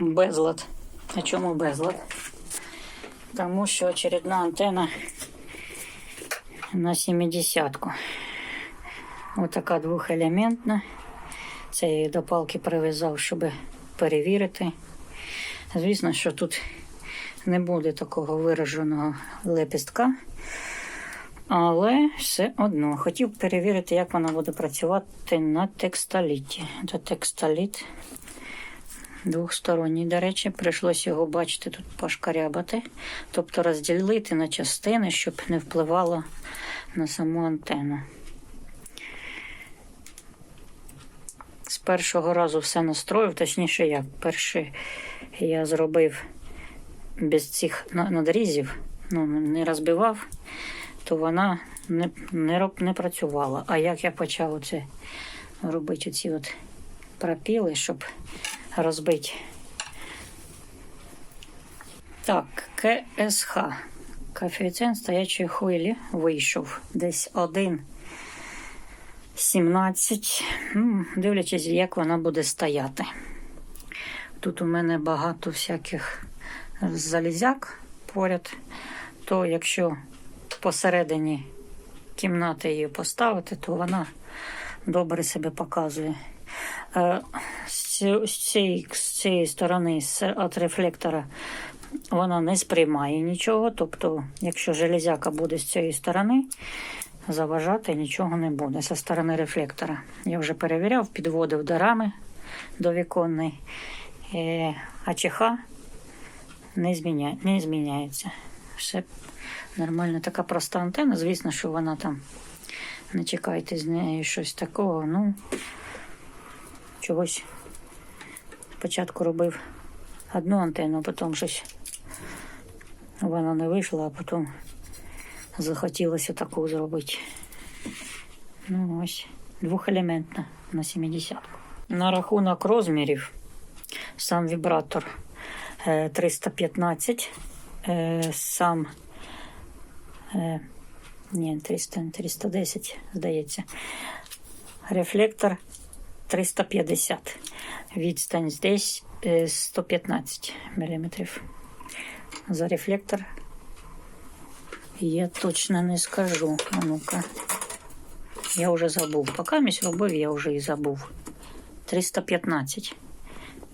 безлад. А чому безлад? Тому що очередна антена на 70-ку. Отака двохелементна. Це я її до палки прив'язав, щоб перевірити. Звісно, що тут не буде такого вираженого лепістка. Але все одно хотів перевірити, як вона буде працювати на текстоліті. Це текстоліт двохсторонній, до речі, прийшлося його бачити тут пошкарябати, тобто розділити на частини, щоб не впливало на саму антенну. З першого разу все настроїв, точніше, як перший я зробив без цих надрізів, ну, не розбивав, то вона не, не, не працювала. А як я почав оце робити оці от пропіли, щоб розбити. Так, КСХ. Коефіцієнт стоячої хвилі вийшов десь 1,17. Ну, дивлячись, як вона буде стояти. Тут у мене багато всяких залізяк поряд, то якщо посередині кімнати її поставити, то вона добре себе показує. Е, З цієї, з цієї сторони від рефлектора вона не сприймає нічого. Тобто, якщо железяка буде з цієї сторони, заважати нічого не буде зі сторони рефлектора. Я вже перевіряв, підводив до рами до віконної, Е, а чеха не, зміня... не зміняється. Все нормально. Така проста антенна. Звісно, що вона там не чекайте з нею щось такого. Ну, чогось спочатку робив одну антенну, потім щось вона не вийшла, а потім захотілося таку зробити. Ну, ось, двохелементна на 70. На рахунок розмірів сам вібратор е, 315, е, сам е, ні, 300, 310, здається. Рефлектор 350. Відстань здесь е, 115 мм. За рефлектор я точно не скажу. А ну-ка. Я вже забув. Поки місь робив, я вже і забув. 315.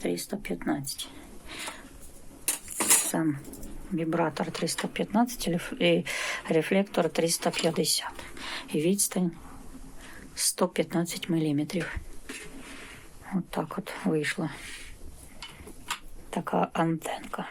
315. Сам вібратор 315 реф- і рефлектор 350. І відстань 115 мм. От так от вийшла така антенка.